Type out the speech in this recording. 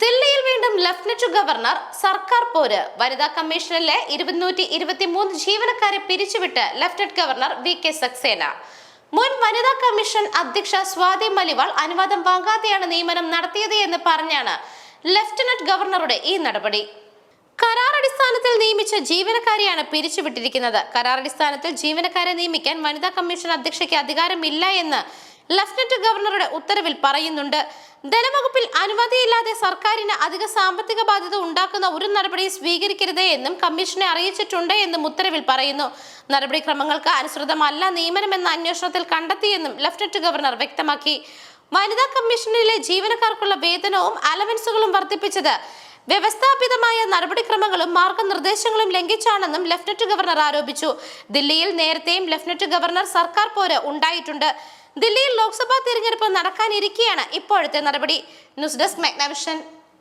ദില്ലിയിൽ വീണ്ടും lieutenant governor സർക്കാർ പോര്. വനിതാ കമ്മീഷനിലെ ഇരുന്നൂറ്റി ഇരുപത്തിമൂന്ന് ജീവനക്കാരെ പിരിച്ചുവിട്ട് lieutenant governor V K Saxena. മുൻ വനിതാ കമ്മീഷൻ അധ്യക്ഷ സ്വാതി മലിവാൾ അനുവാദം വാങ്ങാതെയാണ് നിയമനം നടത്തിയത് എന്ന് പറഞ്ഞാണ് ലഫ്റ്റനന്റ് ഗവർണറുടെ ഈ നടപടി. കരാർ അടിസ്ഥാനത്തിൽ നിയമിച്ച ജീവനക്കാരെയാണ് പിരിച്ചുവിട്ടിരിക്കുന്നത്. കരാർ അടിസ്ഥാനത്തിൽ ജീവനക്കാരെ നിയമിക്കാൻ വനിതാ കമ്മീഷൻ അധ്യക്ഷയ്ക്ക് അധികാരമില്ല എന്ന് ലഫ്റ്റനന്റ് ഗവർണറുടെ ഉത്തരവിൽ പറയുന്നുണ്ട്. ധനവകുപ്പിൽ അനുമതിയില്ലാതെ സർക്കാരിന് അധിക സാമ്പത്തിക ബാധ്യത ഉണ്ടാക്കുന്ന ഒരു നടപടി സ്വീകരിക്കരുത് എന്നും കമ്മീഷനെ അറിയിച്ചിട്ടുണ്ട് എന്നും ഉത്തരവിൽ പറയുന്നു. നടപടിക്രമങ്ങൾക്ക് അനുസൃതമല്ല നിയമനമെന്ന അന്വേഷണത്തിൽ കണ്ടെത്തിയെന്നും ലഫ്റ്റനന്റ് ഗവർണർ വ്യക്തമാക്കി. വനിതാ കമ്മീഷനിലെ ജീവനക്കാർക്കുള്ള വേതനവും അലവൻസുകളും വർദ്ധിപ്പിച്ചത് വ്യവസ്ഥാപിതമായ നടപടിക്രമങ്ങളും മാർഗനിർദ്ദേശങ്ങളും ലംഘിച്ചാണെന്നും ലഫ്റ്റനന്റ് ഗവർണർ ആരോപിച്ചു. ദില്ലിയിൽ നേരത്തെയും ലഫ്റ്റനന്റ് ഗവർണർ സർക്കാർ പോര് ഉണ്ടായിട്ടുണ്ട്. ദില്ലിയിൽ ലോക്സഭാ തിരഞ്ഞെടുപ്പ് നടക്കാനിരിക്കെയാണ് ഇപ്പോഴത്തെ നടപടി. News desk Meghna vision.